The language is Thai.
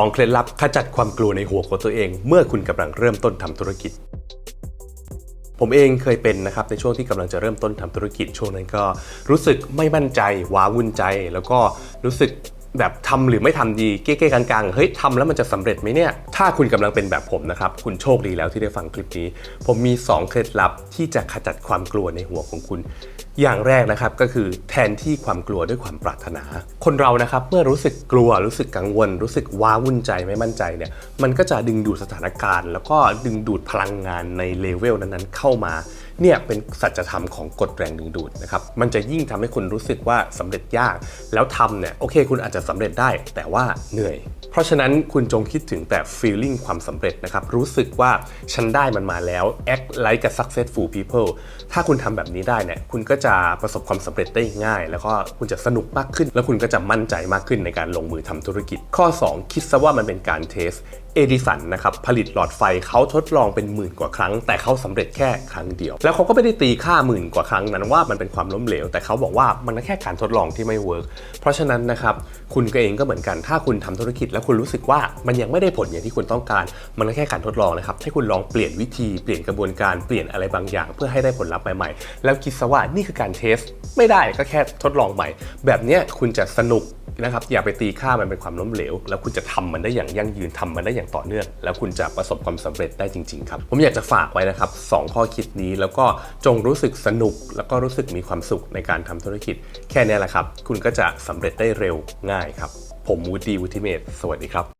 2 เคล็ดลับขจัดความกลัวในหัวของตัวเอง เมื่อคุณกำลังเริ่มต้นทำธุรกิจ ผมเองเคยเป็นนะครับในช่วงที่กำลังจะเริ่มต้นทำธุรกิจช่วงนั้นก็รู้สึกไม่มั่นใจว้าวุ่นใจ แล้วก็รู้สึก แบบทำหรือไม่ทำดีเก้ๆกลางๆ เฮ้ยทำแล้วมันจะสำเร็จไหมเนี่ย ถ้าคุณกำลังเป็นแบบผมนะครับ คุณโชคดีแล้วที่ได้ฟังคลิปนี้ ผมมี 2 เคล็ดลับที่จะขจัดความกลัวในหัวของคุณ อย่างแรกนะครับก็คือแทนที่ความกลัวด้วยความปรารถนา คนเรานะครับเมื่อรู้สึกกลัวรู้สึกกังวล รู้สึกว้าวุ่นใจไม่มั่นใจเนี่ยมันก็จะดึงดูดสถานการณ์ แล้วก็ดึงดูดพลังงานในเลเวลนั้นๆเข้ามา เนี่ยเป็นสัจธรรมของกฎแรงดึงดูดนะครับมันจะยิ่งทำให้คุณรู้สึกว่าสำเร็จยาก แล้วทำเนี่ยโอเคคุณอาจจะสำเร็จได้ แต่ว่าเหนื่อย เพราะฉะนั้นคุณจงคิดถึงแต่ feeling ความสำเร็จนะครับรู้สึกว่าฉันได้มันมาแล้ว act like a successful people ถ้าคุณทำแบบนี้ได้เนี่ยคุณก็จะประสบความสำเร็จได้ง่าย แล้วก็คุณจะสนุกมากขึ้น แล้วคุณก็จะมั่นใจมากขึ้นในการลงมือทำธุรกิจ ข้อ 2 คิดซะว่ามันเป็นการเทสเอดิสันนะครับผลิตหลอดไฟเขาทดลองเป็นหมื่นกว่าครั้ง แต่เขาสำเร็จแค่ครั้งเดียวแล้วเขาก็ไม่ได้ตีค่าหมื่นกว่าครั้งนั้นว่ามันเป็นความล้มเหลว แต่เขาบอกว่ามันแค่การทดลองที่ไม่เวิร์กเพราะฉะนั้นนะครับคุณก็เองก็เหมือนกันถ้าคุณทำธุรกิจ แล้วคุณรู้สึกว่ามันยังไม่ได้ผลอย่างที่คุณต้องการ มันแค่การทดลองนะครับให้คุณลองเปลี่ยนวิธีเปลี่ยนกระบวนการเปลี่ยนอะไรบางอย่าง เพื่อให้ได้ผลลัพธ์ใหม่ๆแล้วคิดซะว่านี่คือการเทส ไม่ได้ก็แค่ทดลองใหม่ แบบนี้คุณจะสนุก นะครับอย่าไปตีค่ามันเป็นความล้มเหลว แล้วคุณจะทำมันได้อย่างยั่งยืนทำมันได้อย่างต่อเนื่อง แล้วคุณจะประสบความสำเร็จได้จริงๆครับ ผมอยากจะฝากไว้นะครับสองข้อคิดนี้แล้วก็จงรู้สึกสนุก แล้วก็รู้สึกมีความสุขในการทำธุรกิจ แค่นี้แหละครับ คุณก็จะสำเร็จได้เร็วง่ายครับ ผมวูดดี้วูดทิเมตสวัสดีครับ